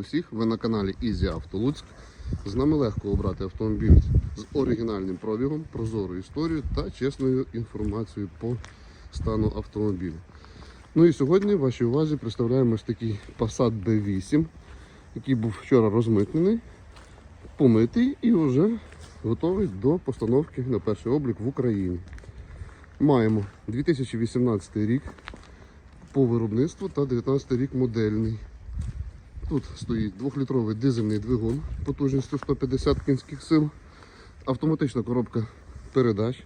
всіх! Ви на каналі Easy Auto Луцьк. З нами легко обрати автомобіль з оригінальним пробігом, прозорою історією та чесною інформацією по стану автомобіля. Ну і сьогодні в вашій увазі представляємо ось такий Passat B8, який був вчора розмитнений, помитий і вже готовий до постановки на перший облік в Україні. Маємо 2018 рік по виробництву та 19 рік модельний. Тут стоїть 2-літровий дизельний двигун потужністю 150 кінських сил, автоматична коробка передач,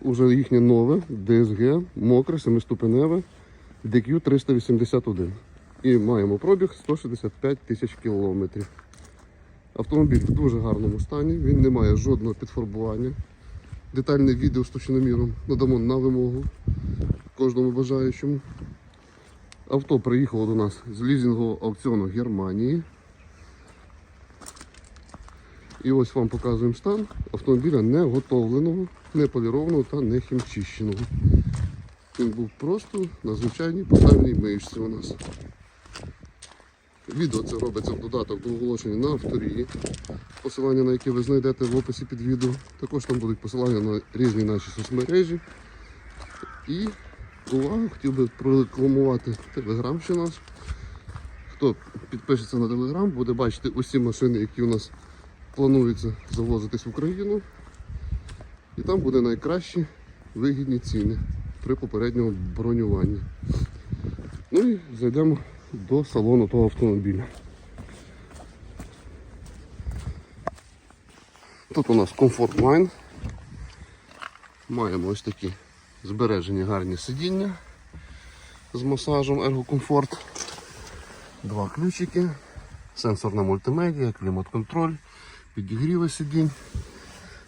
уже їхнє нове DSG, мокре, семиступеневе DQ 381. І маємо пробіг 165 тисяч кілометрів. Автомобіль в дуже гарному стані, він не має жодного підфарбування. Детальне відео з точноміром надамо на вимогу кожному бажаючому. Авто приїхало до нас з лізингового аукціону Германії. І ось вам показуємо стан автомобіля не готовленого, не полірованого та не хімчищеного. Він був просто на звичайній поставленій мишці у нас. Відео це робиться в додаток до оголошення на авторії, посилання на які ви знайдете в описі під відео. Також там будуть посилання на різні наші соцмережі. І увагу, хотів би прорекламувати телеграм ще наш. Хто підпишеться на телеграм, буде бачити усі машини, які у нас плануються завозитись в Україну. І там буде найкращі вигідні ціни при попередньому бронюванні. Ну і зайдемо до салону того автомобіля. Тут у нас комфорт Line. Маємо ось такі збережені гарні сидіння з масажем Ергокомфорт. Два ключики, сенсорна мультимедіа, клімат-контроль, підігріви сидінь,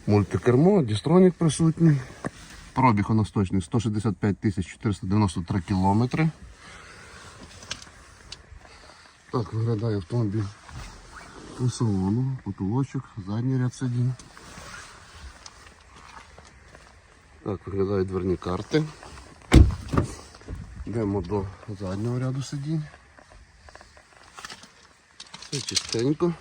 мультикермо, дістронік присутній. Пробіг у нас точний 165 493 кілометри. Так виглядає автомобіль по салону, потолочок, задній ряд сидінь. Так виглядають дверні карти. Йдемо до заднього ряду сидінь. Все чистенько.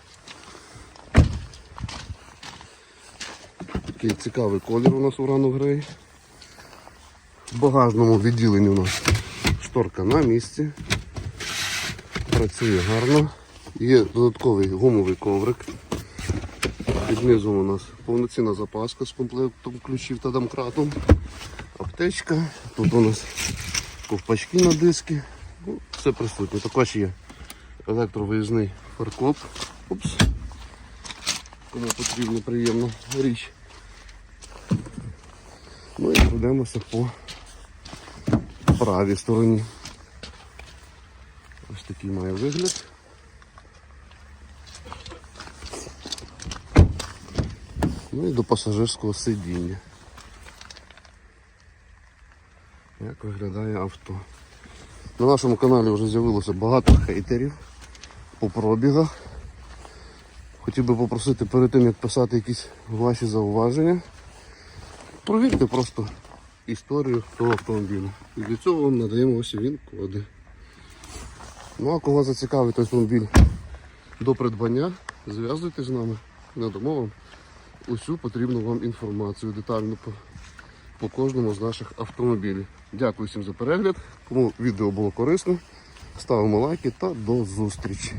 Такий цікавий колір у нас урано грей. В багажному відділенні у нас шторка на місці. Працює гарно. Є додатковий гумовий коврик. Під низом у нас повноцінна запаска з комплектом ключів та домкратом. Аптечка. Тут у нас ковпачки на диски. Ну, все присутнє. Також є електровиїзний фаркоп. Упс. Кому потрібна приємна річ. Ну і пройдемося по правій стороні. Ось такий має вигляд. Ну і до пасажирського сидіння. Як виглядає авто. На нашому каналі вже з'явилося багато хейтерів по пробігах. Хотів би попросити перед тим, як писати якісь ваші зауваження, провірте просто історію того автомобіля. І для цього вам надаємо ось він коди. Ну а кого зацікавить автомобіль до придбання, зв'язуйтесь з нами, надамо вам усю потрібну вам інформацію детально по, по кожному з наших автомобілів. Дякую всім за перегляд. Кому відео було корисно, ставимо лайки та до зустрічі.